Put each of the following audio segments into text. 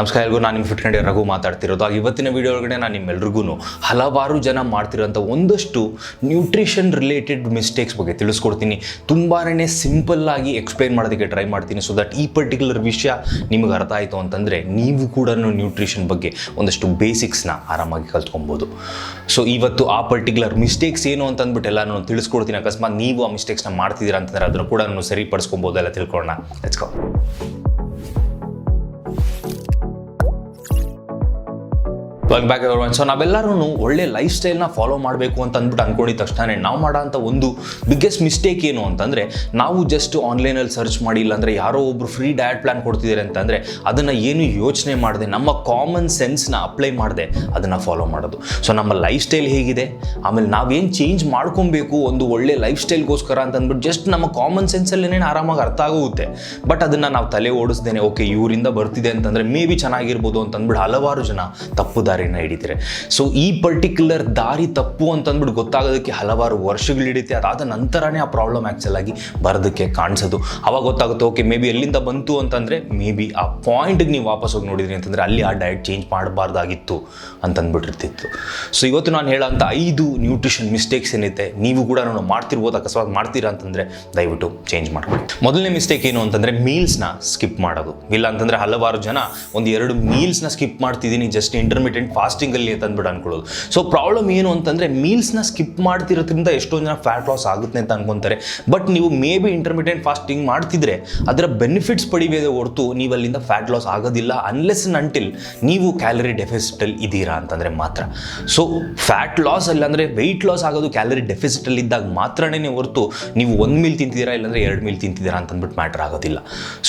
ನಮಸ್ಕಾರ ಎಲ್ಲರಿಗೂ ನಾನು ನಿಮ್ಮ ಫಿಟ್ಕಂಡಿ ರಘು ಮಾತಾಡ್ತಿರೋದು. ಆಗ ಇವತ್ತಿನ ವಿಡಿಯೋ ಒಳಗಡೆ ನಾನು ನಿಮ್ಮೆಲ್ರಿಗೂ ಹಲವಾರು ಜನ ಮಾಡ್ತಿರೋಂಥ ಒಂದಷ್ಟು ನ್ಯೂಟ್ರಿಷನ್ ರಿಲೇಟೆಡ್ ಮಿಸ್ಟೇಕ್ಸ್ ಬಗ್ಗೆ ತಿಳಿಸ್ಕೊಡ್ತೀನಿ. ತುಂಬಾ ಸಿಂಪಲ್ ಆಗಿ ಎಕ್ಸ್ಪ್ಲೈನ್ ಮಾಡೋದಕ್ಕೆ ಟ್ರೈ ಮಾಡ್ತೀನಿ. ಸೊ ದಟ್ ಈ ಪರ್ಟಿಕ್ಯುಲರ್ ವಿಷಯ ನಿಮಗೆ ಅರ್ಥ ಆಯಿತು ಅಂತಂದರೆ ನೀವು ಕೂಡ ನ್ಯೂಟ್ರಿಷನ್ ಬಗ್ಗೆ ಒಂದಷ್ಟು ಬೇಸಿಕ್ಸ್ನ ಆರಾಮಾಗಿ ಕಲ್ತ್ಕೊಬೋದು. ಸೊ ಇವತ್ತು ಆ ಪರ್ಟಿಕ್ಯುಲರ್ ಮಿಸ್ಟೇಕ್ಸ್ ಏನು ಅಂತ ಅಂದ್ಬಿಟ್ಟು ಎಲ್ಲ ನಾನು ತಿಳಿಸ್ಕೊಡ್ತೀನಿ. ಅಕಸ್ಮಾತ್ ನೀವು ಆ ಮಿಸ್ಟೇಕ್ಸ್ನ ಮಾಡ್ತಿದ್ದೀರಾ ಅಂತಂದರೆ ಅದನ್ನು ಕೂಡ ನಾನು ಸರಿಪಡಿಸ್ಕೊಬೋದು ಎಲ್ಲ ತಿಳ್ಕೊಳ್ಳೋಣ. Let's go welcome back so ನಾವೆಲ್ಲರೂ ಒಳ್ಳೆ ಲೈಫ್ ಸ್ಟೈಲ್ನ ಫಾಲೋ ಮಾಡಬೇಕು ಅಂತ ಅಂದ್ಬಿಟ್ಟು ಅಂದ್ಕೊಂಡಿದ ತಕ್ಷಣ ನಾವು ಮಾಡೋಂಥ ಒಂದು ಬಿಗ್ಗೆಸ್ಟ್ ಮಿಸ್ಟೇಕ್ ಏನು ಅಂತಂದರೆ, ನಾವು ಜಸ್ಟ್ ಆನ್ಲೈನಲ್ಲಿ ಸರ್ಚ್ ಮಾಡಿ, ಇಲ್ಲಾಂದರೆ ಯಾರೋ ಒಬ್ರು ಫ್ರೀ ಡಯಟ್ ಪ್ಲಾನ್ ಕೊಡ್ತಿದ್ದಾರೆ ಅಂತಂದರೆ, ಅದನ್ನು ಏನು ಯೋಚನೆ ಮಾಡದೆ, ನಮ್ಮ ಕಾಮನ್ ಸೆನ್ಸ್ನ ಅಪ್ಲೈ ಮಾಡದೆ, ಅದನ್ನು ಫಾಲೋ ಮಾಡೋದು. ಸೊ ನಮ್ಮ ಲೈಫ್ ಸ್ಟೈಲ್ ಹೇಗಿದೆ? ಆಮೇಲೆ ನಾವೇನು ಚೇಂಜ್ ಮಾಡ್ಕೊಬೇಕು ಒಂದು ಒಳ್ಳೆ ಲೈಫ್ ಸ್ಟೈಲ್ಗೋಸ್ಕರ ಅಂತ ಅಂದ್ಬಿಟ್ಟು ಜಸ್ಟ್ ನಮ್ಮ ಕಾಮನ್ ಸೆನ್ಸಲ್ಲಿ ಆರಾಮಾಗಿ ಅರ್ಥ ಆಗುತ್ತೆ ಬಟ್ ಅದನ್ನು ನಾವು ತಲೆ ಓಡಿಸ್ದೇನೆ ಓಕೆ ಇವರಿಂದ ಬರ್ತಿದೆ ಅಂತಂದರೆ ಮೇ ಬಿ ಚೆನ್ನಾಗಿರ್ಬೋದು ಅಂತ ಅಂದ್ಬಿಟ್ಟು ಹಲವಾರು ಜನ ತಪ್ಪು ದಾರಿನ ಹಿಡಿತಾರೆ. ಸೊ ಈ ಪರ್ಟಿಕ್ಯುಲರ್ ದಾರಿ ತಪ್ಪು ಅಂತ ಅಂದ್ಬಿಟ್ಟು ಗೊತ್ತಾಗೋದಕ್ಕೆ ಹಲವಾರು ವರ್ಷಗಳು ಹಿಡಿತೆ. ಅದಾದ ನಂತರನೇ ಆ ಪ್ರಾಬ್ಲಮ್ ಆ್ಯಕ್ಚುಲ್ ಆಗಿ ಬರೋದಕ್ಕೆ ಕಾಣಿಸೋದು. ಅವಾಗ ಗೊತ್ತಾಗುತ್ತೆ ಓಕೆ ಮೇ ಬಿ ಎಲ್ಲಿಂದ ಬಂತು ಅಂತಂದರೆ ಮೇ ಬಿ ಆ ಪಾಯಿಂಟ್ಗೆ ನೀವು ವಾಪಸ್ ಹೋಗಿ ನೋಡಿದ್ರಿ ಅಂತಂದರೆ, ಅಲ್ಲಿ ಆ ಡಯಟ್ ಚೇಂಜ್ ಮಾಡಬಾರ್ದಾಗಿತ್ತು ಅಂತಂದ್ಬಿಟ್ಟಿರ್ತಿತ್ತು. ಸೊ ಇವತ್ತು ನಾನು ಹೇಳೋಂಥ ಐದು ನ್ಯೂಟ್ರಿಷನ್ ಮಿಸ್ಟೇಕ್ಸ್ ಏನಿದೆ, ನೀವು ಕೂಡ ನಾನು ಮಾಡ್ತಿರ್ಬೋದು, ಅಕಸ್ಮಾತ್ ಮಾಡ್ತೀರಾ ಅಂತಂದರೆ, ದಯವಿಟ್ಟು ಚೇಂಜ್ ಮಾಡ್ಕೊಳ್ಳಿ. ಮೊದಲನೇ ಮಿಸ್ಟೇಕ್ ಏನು ಅಂತಂದರೆ ಮೀಲ್ಸ್ನ ಸ್ಕಿಪ್ ಮಾಡೋದು. ಇಲ್ಲ ಅಂತಂದರೆ, ಹಲವಾರು ಜನ ಒಂದು ಎರಡು ಮೀಲ್ಸ್ನ ಸ್ಕಿಪ್ ಮಾಡ್ತಿದ್ದೀನಿ ಜಸ್ಟ್ ಇಂಟರ್ಮಿಟೆಂಟ್ ಫಾಸ್ಟಿಂಗಲ್ಲಿ ಅಂತ ಅಂದ್ಬಿಟ್ಟು ಅನ್ಕೊಳ್ಳೋದು. ಸೊ ಪ್ರಾಬ್ಲಮ್ ಏನು ಅಂತಂದರೆ ಮೀಲ್ಸ್ನ ಸ್ಕಿಪ್ ಮಾಡ್ತಿರೋದ್ರಿಂದ ಎಷ್ಟೊಂದು ಜನ ಫ್ಯಾಟ್ ಲಾಸ್ ಆಗುತ್ತೆ ಅಂತ ಅನ್ಕೊಂತಾರೆ. ಬಟ್ ನೀವು ಮೇ ಬಿ ಇಂಟರ್ಮಿಟೆಂಟ್ ಫಾಸ್ಟಿಂಗ್ ಮಾಡ್ತಿದ್ರೆ, ಅದರ ಬೆನಿಫಿಟ್ಸ್ ಪಡಿಬೇದೆ ಹೊರತು ನೀವು ಅಲ್ಲಿಂದ ಫ್ಯಾಟ್ ಲಾಸ್ ಆಗೋದಿಲ್ಲ ಅನ್ಲೆಸ್ ಅಂಟಿಲ್ ನೀವು ಕ್ಯಾಲರಿ ಡೆಫಿಸಿಟಲ್ಲಿ ಇದ್ದೀರಾ ಅಂತಂದರೆ ಮಾತ್ರ. ಸೊ ಫ್ಯಾಟ್ ಲಾಸ್ ಅಲ್ಲ ಅಂದರೆ ವೆಯ್ಟ್ ಲಾಸ್ ಆಗೋದು ಕ್ಯಾಲರಿ ಡೆಫಿಸಿಟಲ್ಲಿ ಇದ್ದಾಗ ಮಾತ್ರನೇ ಹೊರತು ನೀವು ಒಂದು ಮೀಲ್ ತಿಂತಿದ್ದೀರಾ ಇಲ್ಲಾಂದರೆ ಎರಡು ಮೀಲ್ ತಿಂತಿದ್ದೀರಾ ಅಂತ ಅಂದ್ಬಿಟ್ಟು ಮ್ಯಾಟ್ರ್ ಆಗೋದಿಲ್ಲ.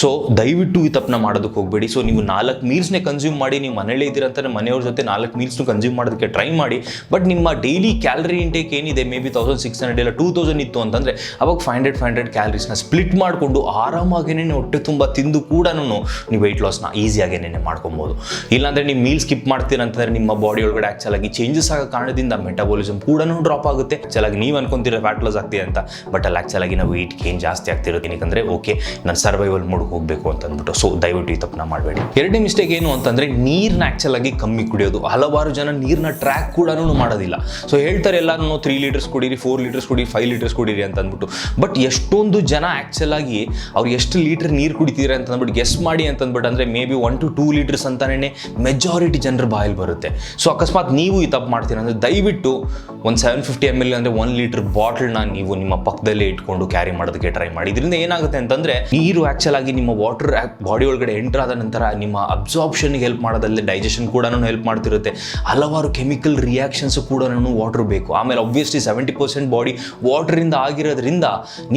ಸೊ ದಯವಿಟ್ಟು ಈ ತಪ್ಪನ್ನ ಮಾಡೋದಕ್ಕೆ ಹೋಗಬೇಡಿ. ಸೊ ನೀವು ನಾಲ್ಕು ಮೀಲ್ಸ್ನೇ ಕನ್ಸ್ಯೂಮ್ ಮಾಡಿ, ನೀವು ಮನೇಲೇ ಇದ್ದೀರಾ ಅಂತಂದರೆ ಮನೆಯವ್ರ ಜೊತೆ ನಾಲ್ಕು ಮೀಲ್ಸ್ನು ಕನ್ಸ್ಯೂಮ್ ಮಾಡೋದಕ್ಕೆ ಟ್ರೈ ಮಾಡಿ ಬಟ್ ನಿಮ್ಮ ಡೈಲಿ ಕ್ಯಾಲರಿ ಇಂಟೇಕ್ ಏನಿದೆ? May be thousand six hundred ಇಲ್ಲ ಟೂ ತೌಸಂಡ್ ಇತ್ತು ಅಂತಂದರೆ, ಅವಾಗ ಫೈವ್ ಹಂಡ್ರೆಡ್ ಫೈವ್ ಹಂಡ್ರೆಡ್ ಕ್ಯಾಲರೀಸ್ನ ಸ್ಪ್ಲಿಟ್ ಮಾಡಿಕೊಂಡು ಆರಾಮಾಗೇ ಹೊಟ್ಟೆ ತುಂಬ ತಿಂದು ಕೂಡ ನೀವು ವೆಯ್ಟ್ ಲಾಸ್ನ ಈಸಿಯಾಗೇನೆ ಮಾಡ್ಕೊಬೋದು. ಇಲ್ಲಾಂದರೆ ನೀವು ಮೀಲ್ ಸ್ಕಿಪ್ ಮಾಡ್ತೀರಂತಂದ್ರೆ ನಿಮ್ಮ ಬಾಡಿ ಒಳಗಡೆ ಆ್ಯಕ್ಚುಲ್ ಆಗಿ ಚೇಂಜಸ್ ಆಗೋ ಕಾರಣದಿಂದ ಮೆಟಬಾಲಿಸಮ್ ಕೂಡ ಡ್ರಾಪ್ ಆಗುತ್ತೆ. ಚಲಾಗಿ ನೀವು ಅನ್ಕೊಂತೀರ ಫ್ಯಾಟ್ ಲಾಸ್ ಆಗ್ತಿದೆ ಅಂತ ಬಟ್ ಅಲ್ಲಿ ಆ್ಯಕ್ಚುಲ್ ಆಗಿ ನಾವು ವೆಯ್ಟ್ ಗೇನ್ ಜಾಸ್ತಿ ಆಗ್ತಿರೋದು ಏನಕ್ಕೆ ಓಕೆ ನಾನು ಸರ್ವೈವಲ್ ಮೂಡ್ ಹೋಗಬೇಕು ಅಂತ ಅಂದ್ಬಿಟ್ಟು ಸೊ ದಯವಿಟ್ಟು ಈ ತಪ್ಪನ್ನ ಮಾಡಬೇಡಿ. ಎರಡನೇ ಮಿಸ್ಟೇಕ್ ಏನು ಅಂತಂದರೆ ನೀರನ್ನ ಆ್ಯಕ್ಚುಲ್ ಆಗಿ ಕಮ್ಮಿ ಕುಡಿಯೋದು. ಹಲವಾರು ಜನ ನೀರಿನ ಟ್ರ್ಯಾಕ್ ಕೂಡ ಮಾಡೋದಿಲ್ಲ. ಸೊ ಹೇಳ್ತಾರೆ ಎಲ್ಲರೂ ತ್ರೀ ಲೀಟರ್ಸ್ ಕುಡೀರಿ ಫೋರ್ ಲೀಟರ್ಸ್ ಕುಡಿ ಫೈವ್ ಲೀಟರ್ಸ್ ಕುಡೀರಿ ಅಂತ ಅಂದ್ಬಿಟ್ಟು ಬಟ್ ಎಷ್ಟೊಂದು ಜನ ಆ್ಯಕ್ಚುಲ್ ಆಗಿ ಅವ್ರು ಎಷ್ಟು ಲೀಟರ್ ನೀರು ಕುಡಿತೀರಾ ಅಂತ ಅಂದ್ಬಿಟ್ಟು ಗೆಸ್ ಮಾಡಿ ಅಂತ ಅಂದ್ಬಿಟ್ಟು ಅಂದರೆ may be one to two litres ಅಂತಲೇ ಮೆಜಾರಿಟಿ ಜನರ ಬಾಯಲ್ಲಿ ಬರುತ್ತೆ. ಸೊ ಅಕಸ್ಮಾತ್ ನೀವು ಈ ತಪ್ಪು ಮಾಡ್ತೀರಾ ಅಂದರೆ ದಯವಿಟ್ಟು ಒಂದು ಸೆವೆನ್ ಫಿಫ್ಟಿ ಎಂ ಎಲ್ ಅಂದರೆ ಒನ್ ಲೀಟರ್ ಬಾಟಲ್ನ ನೀವು ನಿಮ್ಮ ಪಕ್ಕದಲ್ಲೇ ಇಟ್ಕೊಂಡು ಕ್ಯಾರಿ ಮಾಡೋದಕ್ಕೆ ಟ್ರೈ ಮಾಡಿ. ಇದರಿಂದ ಏನಾಗುತ್ತೆ ಅಂತಂದರೆ ನೀರು ಆ್ಯಕ್ಚುಲ್ ಆಗಿ ನಿಮ್ಮ ವಾಟರ್ ಬಾಡಿ ಒಳಗಡೆ ಎಂಟರ್ ಆದ ನಂತರ ನಿಮ್ಮ ಅಬ್ಸಾರ್ಪ್ಷನ್ಗೆ ಹೆಲ್ಪ್ ಮಾಡೋದಲ್ಲದೆ ಡೈಜೆಷನ್ ಕೂಡ ಹೆಲ್ಪ್ ಮಾಡ್ತಿರುತ್ತೆ. ಹಲವಾರು ಕೆಮಿಕಲ್ ರಿಯಾಕ್ಷನ್ಸ್ ಕೂಡ ವಾಟರ್ ಬೇಕು. ಆಮೇಲೆ ಒಬ್ವಿಯಸ್ಲಿ ಸೆವೆಂಟಿ ಪರ್ಸೆಂಟ್ ಬಾಡಿ ವಾಟರಿಂದ ಆಗಿರೋದ್ರಿಂದ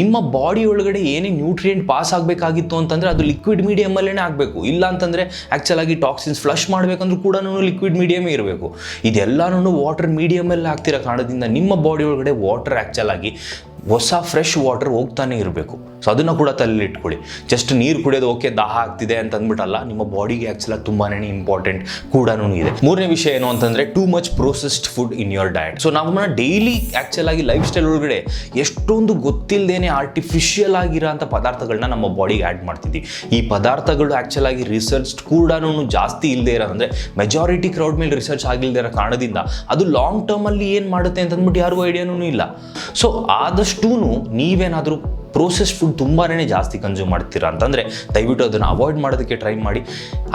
ನಿಮ್ಮ ಬಾಡಿ ಒಳಗಡೆ ಏನೇ ನ್ಯೂಟ್ರಿಯೆಂಟ್ ಪಾಸ್ ಆಗಬೇಕಾಗಿತ್ತು ಅಂತಂದರೆ ಅದು ಲಿಕ್ವಿಡ್ ಮೀಡಿಯಮಲ್ಲೇ ಆಗಬೇಕು. ಇಲ್ಲ ಅಂತಂದರೆ ಆ್ಯಕ್ಚುಲ್ ಆಗಿ ಟಾಕ್ಸಿನ್ಸ್ ಫ್ಲಶ್ ಮಾಡಬೇಕಂದ್ರೂ ಕೂಡ ಲಿಕ್ವಿಡ್ ಮೀಡಿಯಮೇ ಇರಬೇಕು. ಇದೆಲ್ಲನೂ ವಾಟರ್ ಮೀಡಿಯಮಲ್ಲಿ ಆಗ್ತಿರೋ ಕಾರಣದಿಂದ ನಿಮ್ಮ ಬಾಡಿ ಒಳಗಡೆ ವಾಟರ್ ಆ್ಯಕ್ಚುಲ್ ಆಗಿ ಹೊಸ ಫ್ರೆಶ್ ವಾಟರ್ ಹೋಗ್ತಾನೆ ಇರಬೇಕು. ಸೊ ಅದನ್ನು ಕೂಡ ತಲೆಯಲ್ಲಿ ಇಟ್ಕೊಳ್ಳಿ ಜಸ್ಟ್ ನೀರು ಕುಡಿಯೋದು ಓಕೆ ದಾಹ ಆಗ್ತಿದೆ ಅಂತ ಅಂದ್ಬಿಟ್ಟಲ್ಲ ನಿಮ್ಮ ಬಾಡಿಗೆ ಆ್ಯಕ್ಚುಲಾಗಿ ತುಂಬಾ ಇಂಪಾರ್ಟೆಂಟ್ ಕೂಡ ಇದೆ. ಮೂರನೇ ವಿಷಯ ಏನು ಅಂತಂದರೆ too much processed food in your diet so ನಾವು ಡೈಲಿ ಆ್ಯಕ್ಚುಲ್ ಆಗಿ ಲೈಫ್ ಸ್ಟೈಲ್ ಒಳಗಡೆ ಎಷ್ಟೊಂದು ಗೊತ್ತಿಲ್ಲದೇನೆ ಆರ್ಟಿಫಿಷಿಯಲ್ ಆಗಿರೋಂಥ ಪದಾರ್ಥಗಳನ್ನ ನಮ್ಮ ಬಾಡಿಗೆ ಆ್ಯಡ್ ಮಾಡ್ತಿದ್ವಿ. ಈ ಪದಾರ್ಥಗಳು ಆ್ಯಕ್ಚುಲ್ ಆಗಿ ರಿಸರ್ಚ್ ಕೂಡ ಜಾಸ್ತಿ ಇಲ್ಲದೆ ಇರೋದಂದರೆ ಮೆಜಾರಿಟಿ ಕ್ರೌಡ್ ಮೇಲೆ ರಿಸರ್ಚ್ ಆಗಿಲ್ಲದೆ ಇರೋ ಕಾರಣದಿಂದ ಅದು ಲಾಂಗ್ ಟರ್ಮಲ್ಲಿ ಏನು ಮಾಡುತ್ತೆ ಅಂತಂದ್ಬಿಟ್ಟು ಯಾರಿಗೂ ಐಡಿಯಾನೂ ಇಲ್ಲ. ಸೊ ಆದಷ್ಟು ನೀವೇನಾದರೂ ಪ್ರೋಸೆಸ್ ಫುಡ್ ತುಂಬಾ ಜಾಸ್ತಿ ಕನ್ಸ್ಯೂಮ್ ಮಾಡ್ತೀರಾ ಅಂತಂದರೆ ದಯವಿಟ್ಟು ಅದನ್ನು ಅವಾಯ್ಡ್ ಮಾಡೋದಕ್ಕೆ ಟ್ರೈ ಮಾಡಿ.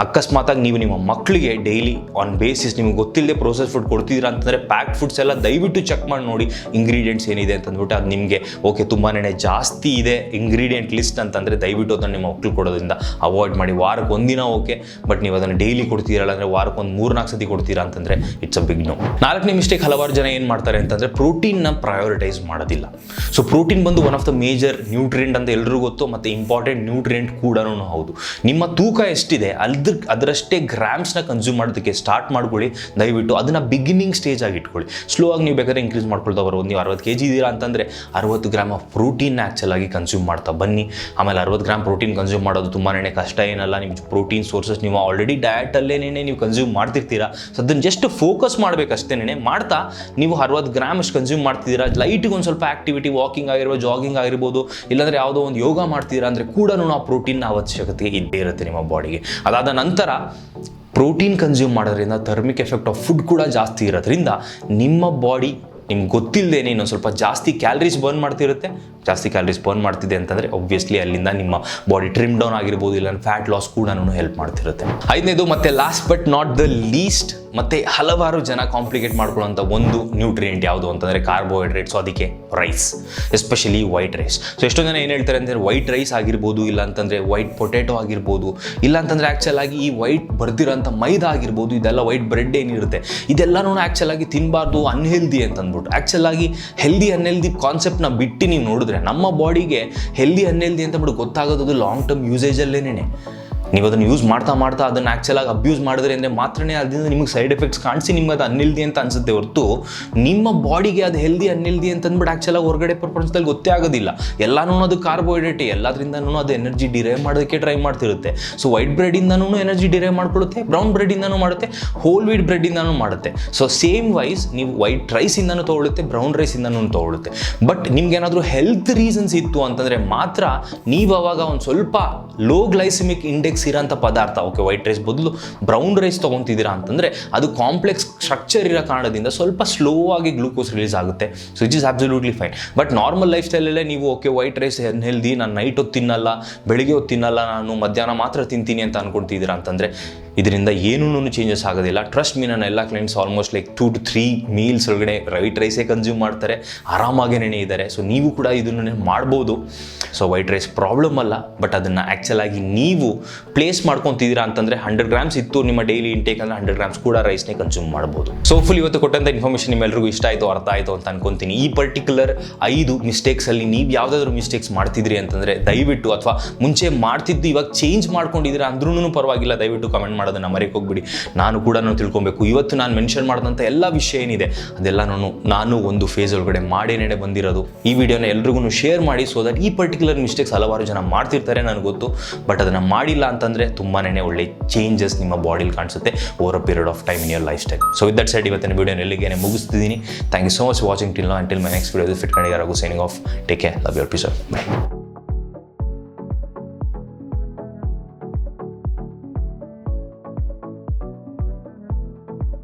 ಅಕಸ್ಮಾತಾಗಿ ನೀವು ನಿಮ್ಮ ಮಕ್ಕಳಿಗೆ ಡೈಲಿ ಆನ್ ಬೇಸಿಸ್ ನಿಮ್ಗೆ ಗೊತ್ತಿಲ್ಲದೆ ಪ್ರೋಸೆಸ್ ಫುಡ್ ಕೊಡ್ತಿದ್ದೀರಾ ಅಂತಂದರೆ ಪ್ಯಾಕ್ ಫುಡ್ಸ್ ಎಲ್ಲ ದಯವಿಟ್ಟು ಚೆಕ್ ಮಾಡಿ ನೋಡಿ ಇಂಗ್ರೀಡಿಯೆಂಟ್ಸ್ ಏನಿದೆ ಅಂತಂದ್ಬಿಟ್ಟು ಅದು ನಿಮಗೆ ಓಕೆ ತುಂಬಾ ಜಾಸ್ತಿ ಇದೆ ಇಂಗ್ರೀಡಿಯೆಂಟ್ ಲಿಸ್ಟ್ ಅಂತಂದರೆ ದಯವಿಟ್ಟು ಅದನ್ನು ನಿಮ್ಮ ಮಕ್ಕಳು ಕೊಡೋದ್ರಿಂದ ಅವಾಯ್ಡ್ ಮಾಡಿ. ವಾರಕ್ಕೆ ಒಂದಿನ ಓಕೆ ಬಟ್ ನೀವು ಅದನ್ನು ಡೈಲಿ ಕೊಡ್ತೀರಲ್ಲ ಅಂದರೆ ವಾರಕ್ಕೆ ಒಂದು ಮೂರು ನಾಲ್ಕು ಸತಿ ಕೊಡ್ತೀರಾ ಅಂತಂದರೆ ಇಟ್ಸ್ ಅ ಬಿಗ್ ನೋ ನಾಲ್ಕನೇ ಮಿಸ್ಟೇಕ್ ಹಲವಾರು ಜನ ಏನು ಮಾಡ್ತಾರೆ ಅಂತಂದರೆ ಪ್ರೋಟೀನ್ನ ಪ್ರಯೋರಿಟೈಸ್ ಮಾಡೋದಿಲ್ಲ. ಸೊ ಪ್ರೋಟೀನ್ ಬಂದು one of the major nutrient ಅಂತ ಎಲ್ರಿಗೂ ಗೊತ್ತು, ಮತ್ತು ಇಂಪಾರ್ಟೆಂಟ್ ನ್ಯೂಟ್ರಿಯೆಂಟ್ ಕೂಡ ಹೌದು. ನಿಮ್ಮ ತೂಕ ಎಷ್ಟಿದೆ, ಅಲ್ದ ಅದರಷ್ಟೇ ಗ್ರಾಮ್ಸ್ನ ಕನ್ಸ್ಯೂಮ್ ಮಾಡೋದಕ್ಕೆ ಸ್ಟಾರ್ಟ್ ಮಾಡ್ಕೊಳ್ಳಿ. ದಯವಿಟ್ಟು ಅದನ್ನು ಬಿಗಿನಿಂಗ್ ಸ್ಟೇಜ್ ಆಗಿ ಇಟ್ಕೊಳ್ಳಿ. ಸ್ಲೋ ಆಗಿ ನೀವು ಬೇಕಾದ್ರೆ ಇನ್ಕ್ರೀಸ್ ಮಾಡ್ಕೊಳ್ತಾ ಬರೋದು ನೀವು ಅರವತ್ತು ಕೆ ಜಿ ಇದ್ದೀರಾ ಅಂತಂದರೆ ಅರವತ್ತು ಗ್ರಾಮ್ ಆಫ್ ಪ್ರೋಟೀನ್ ಆ್ಯಕ್ಚುಲ್ ಆಗಿ ಕನ್ಸ್ಯೂಮ್ ಮಾಡ್ತಾ ಬನ್ನಿ. ಆಮೇಲೆ ಅರವತ್ತು ಗ್ರಾಮ್ ಪ್ರೋಟೀನ್ ಕನ್ಸ್ಯೂಮ್ ಮಾಡೋದು ತುಂಬಾ ಕಷ್ಟ, ಏನಲ್ಲ ನಿಮ್ಮ ಪ್ರೋಟೀನ್ ಸೋರ್ಸಸ್ ನೀವು ಆಲ್ರೆಡಿ ಡಯಟಲ್ಲೇನೇ ನೀವು ಕನ್ಸ್ಯೂಮ್ ಮಾಡ್ತಿರ್ತೀರಾ. ಸೊ ಅದನ್ನು ಜಸ್ಟ್ ಫೋಕಸ್ ಮಾಡಬೇಕಷ್ಟೇನೆ ಮಾಡ್ತಾ ನೀವು ಅರವತ್ತು ಗ್ರಾಮ್ ಅಷ್ಟು ಕನ್ಸ್ಯೂಮ್ ಮಾಡ್ತಿದ್ದೀರಾ. ಲೈಟಿಗೆ ಒಂದು ಸ್ವಲ್ಪ ಆಕ್ಟಿವಿಟಿ ವಾಕಿಂಗ್ ಆಗಿರ್ಬೋದು ಜಾಗಿಂಗ್ ಆಗಿರ್ಬೋದು ಇಲ್ಲಾಂದರೆ ಯಾವುದೋ ಒಂದು ಯೋಗ ಮಾಡ್ತೀರಾ ಅಂದರೆ ಕೂಡ ಆ ಪ್ರೋಟೀನ್ ಅವಶ್ಯಕತೆ ಇದ್ದೇ ಇರುತ್ತೆ ನಿಮ್ಮ ಬಾಡಿಗೆ ಅದಾದ ನಂತರ ಪ್ರೋಟೀನ್ ಕನ್ಸ್ಯೂಮ್ ಮಾಡೋದ್ರಿಂದ ಥರ್ಮಿಕ್ ಎಫೆಕ್ಟ್ ಆಫ್ ಫುಡ್ ಕೂಡ ಜಾಸ್ತಿ ಇರೋದ್ರಿಂದ ನಿಮ್ಮ ಬಾಡಿ ನಿಮ್ಗೆ ಗೊತ್ತಿಲ್ಲದೇನೆ ಇನ್ನೊಂದು ಸ್ವಲ್ಪ ಜಾಸ್ತಿ ಕ್ಯಾಲರೀಸ್ ಬರ್ನ್ ಮಾಡ್ತಿರುತ್ತೆ. ಜಾಸ್ತಿ ಕ್ಯಾಲರೀಸ್ ಬರ್ನ್ ಮಾಡ್ತಿದೆ ಅಂತಂದರೆ ಒಬ್ವಿಯಸ್ಲಿ ಅಲ್ಲಿಂದ ನಿಮ್ಮ ಬಾಡಿ ಟ್ರಿಮ್ ಡೌನ್ ಆಗಿರ್ಬೋದು ಇಲ್ಲ ಫ್ಯಾಟ್ ಲಾಸ್ ಕೂಡ ಹೆಲ್ಪ್ ಮಾಡ್ತಿರುತ್ತೆ. ಐದನೇದು ಮತ್ತೆ last but not the least ಮತ್ತೆ ಹಲವಾರು ಜನ ಕಾಂಪ್ಲಿಕೇಟ್ ಮಾಡ್ಕೊಳ್ಳೋಂಥ ಒಂದು ನ್ಯೂಟ್ರಿಯೆಂಟ್ ಯಾವುದು ಅಂತಂದರೆ ಕಾರ್ಬೋಹೈಡ್ರೇಟ್ಸ್ ಅದಕ್ಕೆ rice especially white rice so ಎಷ್ಟೋ ಜನ ಏನು ಹೇಳ್ತಾರೆ ಅಂದರೆ ವೈಟ್ ರೈಸ್ ಆಗಿರ್ಬೋದು, ಇಲ್ಲ ಅಂತಂದರೆ ವೈಟ್ ಪೊಟೆಟೊ ಆಗಿರ್ಬೋದು, ಇಲ್ಲ ಅಂತಂದರೆ ಆ್ಯಕ್ಚುಲ್ ಆಗಿ ಈ ವೈಟ್ ಬರ್ದಿರೋಂಥ ಮೈದಾ ಆಗಿರ್ಬೋದು, ಇದೆಲ್ಲ ವೈಟ್ ಬ್ರೆಡ್ ಏನಿರುತ್ತೆ. ಇದೆಲ್ಲನೂ ಆ್ಯಕ್ಚುಲ್ ಆಗಿ ತಿನ್ನಬಾರ್ದು ಅನ್ಹೆಲ್ದಿ ಅಂತ ಅಂದ್ಬಿಟ್ಟು. ಆ್ಯಕ್ಚುಲ್ ಆಗಿ ಹೆಲ್ದಿ ಅನ್ಹೆಲ್ದಿ ಕಾನ್ಸೆಪ್ಟ್ನ ಬಿಟ್ಟು ನೀವು ನೋಡಿದ್ರೆ ನಮ್ಮ ಬಾಡಿಗೆ ಹೆಲ್ದಿ ಅನ್ಹೆಲ್ದಿ ಅಂತ ಬಿಟ್ಟು ಗೊತ್ತಾಗೋದು ಲಾಂಗ್ ಟರ್ಮ್ ಯೂಸೇಜಲ್ಲೇನೆ ನೀವು ಅದನ್ನು ಯೂಸ್ ಮಾಡ್ತಾ ಮಾಡ್ತಾ ಅದನ್ನು ಆ್ಯಕ್ಚುಲಾಗಿ ಅಬ್ಯೂಸ್ ಮಾಡಿದ್ರೆ ಅಂದರೆ ಮಾತ್ರನೇ ಅದರಿಂದ ನಿಮಗೆ ಸೈಡ್ ಎಫೆಕ್ಟ್ಸ್ ಕಾಣಿಸಿ ನಿಮ್ಗೆ ಅದು ಅನ್ಹೆಲ್ದಿ ಅಂತ ಅನ್ಸುತ್ತೆ ಹೊರತು ನಿಮ್ಮ ಬಾಡಿಗೆ ಅದು ಹೆಲ್ದಿ ಅನ್ಹೆಲ್ದಿ ಅಂತ ಅಂದ್ಬಿಟ್ಟು ಆ್ಯಕ್ಚುಲಾಗಿ ಹೊರಗಡೆ ಪ್ರಪಂಚದಲ್ಲಿ ಗೊತ್ತೇ ಆಗೋದಿಲ್ಲ. ಎಲ್ಲಾನು ಅದು ಕಾರ್ಬೋಹೈಡ್ರೇಟ್ ಎಲ್ಲದರಿಂದನೂ ಅದು ಎನರ್ಜಿ ಡಿರೈವ್ ಮಾಡೋದಕ್ಕೆ ಟ್ರೈ ಮಾಡ್ತಿರುತ್ತೆ. ಸೊ ವೈಟ್ ಬ್ರೆಡಿಂದನೂ ಎನರ್ಜಿ ಡಿರೈವ್ ಮಾಡ್ಕೊಳ್ಳುತ್ತೆ ಬ್ರೌನ್ ಬ್ರೆಡಿಂದನೂ ಮಾಡುತ್ತೆ ಹೋಲ್ ವೀಟ್ ಬ್ರೆಡ್ಡಿಂದನೂ ಮಾಡುತ್ತೆ. ಸೊ ಸೇಮ್ ವೈಸ್ ನೀವು ವೈಟ್ ರೈಸಿಂದನೂ ತೊಗೊಳುತ್ತೆ ಬ್ರೌನ್ ರೈಸಿಂದನೂ ತೊಗೊಳುತ್ತೆ ಬಟ್ ನಿಮ್ಗೇನಾದರೂ ಹೆಲ್ತ್ ರೀಸನ್ಸ್ ಇತ್ತು ಅಂತಂದರೆ ಮಾತ್ರ ನೀವು ಅವಾಗ ಒಂದು ಸ್ವಲ್ಪ ಲೋ ಗ್ಲೈಸಿಮಿಕ್ ಇಂಡೆಕ್ಸ್ ಇರೋಂಥ ಪದಾರ್ಥ. ಓಕೆ ವೈಟ್ ರೈಸ್ ಬದಲು ಬ್ರೌನ್ ರೈಸ್ ತೊಗೊತಿದ್ದೀರಾ ಅಂತಂದರೆ ಅದು ಕಾಂಪ್ಲೆಕ್ಸ್ ಸ್ಟ್ರಕ್ಚರ್ ಇರೋ ಕಾರಣದಿಂದ ಸ್ವಲ್ಪ ಸ್ಲೋ ಆಗಿ ಗ್ಲೂಕೋಸ್ ರಿಲೀಸ್ ಆಗುತ್ತೆ. So it is absolutely fine but normal life ಸ್ಟೈಲಲ್ಲೇ ನೀವು ಓಕೆ ವೈಟ್ ರೈಸ್ ಹೆಲ್ದಿ ನಾನು ನೈಟ್ ಹೊತ್ತು ತಿನ್ನಲ್ಲ, ಬೆಳಿಗ್ಗೆ ಹೊತ್ತು ತಿನ್ನಲ್ಲ, ನಾನು ಮಧ್ಯಾಹ್ನ ಮಾತ್ರ ತಿಂತೀನಿ ಅಂತ ಅನ್ಕೊಳ್ತಿದ್ದೀರಾ ಅಂತಂದರೆ ಇದರಿಂದ ಏನೂ ಚೇಂಜಸ್ ಆಗೋದಿಲ್ಲ. ಟ್ರಸ್ಟ್ ಮೀ ನನ್ನ ಎಲ್ಲ clients almost like two to three meals ಒಳಗಡೆ ವೈಟ್ ರೈಸೇ ಕನ್ಸ್ಯೂಮ್ ಮಾಡ್ತಾರೆ. ಆರಾಮಾಗೇ ನೆನೆ ಇದ್ದಾರೆ ಸೊ ನೀವು ಕೂಡ ಇದನ್ನು ಮಾಡ್ಬೋದು. ಸೊ ವೈಟ್ ರೈಸ್ ಪ್ರಾಬ್ಲಮ್ ಅಲ್ಲ. ಬಟ್ ಅದನ್ನು ಆ್ಯಕ್ಚುಲ್ ಆಗಿ ನೀವು ಪ್ಲೇಸ್ ಮಾಡ್ಕೊತಿದ್ದೀರಾ ಅಂತಂದರೆ ಹಂಡ್ರೆಡ್ ಗ್ರಾಮ್ಸ್ ಇತ್ತು ನಿಮ್ಮ ಡೈಲಿ ಇಂಟೇಕ್ ಅಂದರೆ ಹಂಡ್ರೆಡ್ ಗ್ರಾಮ್ಸ್ ಕೂಡ ರೈಸ್ನೇ ಕನ್ಸ್ಯೂಮ್ ಮಾಡ್ಬೋದು. ಸೊ ಫುಲ್ ಇವತ್ತು ಕೊಟ್ಟಂಥ ಇನ್ಫಾರ್ಮೇಷನ್ ನಿಮ್ಮೆಲ್ಲರಿಗೂ ಇಷ್ಟ ಆಯಿತು, ಅರ್ಥ ಆಯಿತು ಅಂತ ಅನ್ಕೊಂತೀನಿ. ಈ ಪರ್ಟಿಕ್ಯುಲರ್ ಐದು ಮಿಸ್ಟೇಕ್ಸಲ್ಲಿ ನೀವು ಯಾವುದಾದ್ರೂ ಮಿಸ್ಟೇಕ್ಸ್ ಮಾಡ್ತಿದ್ರಿ ಅಂತಂದರೆ ದಯವಿಟ್ಟು ಅಥವಾ ಮುಂಚೆ ಮಾಡ್ತಿದ್ದು ಇವಾಗ ಚೇಂಜ್ ಮಾಡ್ಕೊಂಡಿದ್ದೀರಾ ಅಂದ್ರೂ ಪರವಾಗಿಲ್ಲ. ದಯವಿಟ್ಟು ಕಮೆಂಟ್ ಮಾಡೋದನ್ನು ಮರೆಯಕ್ಕೆ ಹೋಗ್ಬಿಡಿ. ನಾನು ಕೂಡ ನಾನು ತಿಳ್ಕೊಬೇಕು. ಇವತ್ತು ನಾನು ಮೆನ್ಷನ್ ಮಾಡಿದಂಥ ಎಲ್ಲ ವಿಷಯ ಏನಿದೆ, ಅದೆಲ್ಲ ನಾನು ನಾನು ಒಂದು ಫೇಸ್ ಒಳಗಡೆ ಮಾಡೇನೆ ಬಂದಿರೋದು. ಈ ವಿಡಿಯೋನ ಎಲ್ರಿಗೂ ಶೇರ್ ಮಾಡಿ ಸೊ ದಟ್ ಈ ಪರ್ಟಿಕ್ಯುಲರ್ ಮಿಸ್ಟೇಕ್ಸ್ ಹಲವಾರು ಜನ ಮಾಡ್ತಿರ್ತಾರೆ ನನಗೆ ಗೊತ್ತು. ಬಟ್ ಅದನ್ನು ಮಾಡಿಲ್ಲ ಅಂತಂದರೆ ತುಂಬಾ ಒಳ್ಳೆ ಚೇಂಜಸ್ ನಿಮ್ಮ ಬಾಡಿಲಿ ಕಾಣಿಸುತ್ತೆ over a period of time in your life style so with that side ಇವತ್ತಿನ ವಿಡಿಯೋನ ಎಲ್ಲಿಗೆ ಮುಗಿಸ್ತಿದ್ದೀನಿ. Thank you so much watching till ನಾ until my next video fit ಕಂಡಿಗಾರಾಗು signing off take care love your peace bye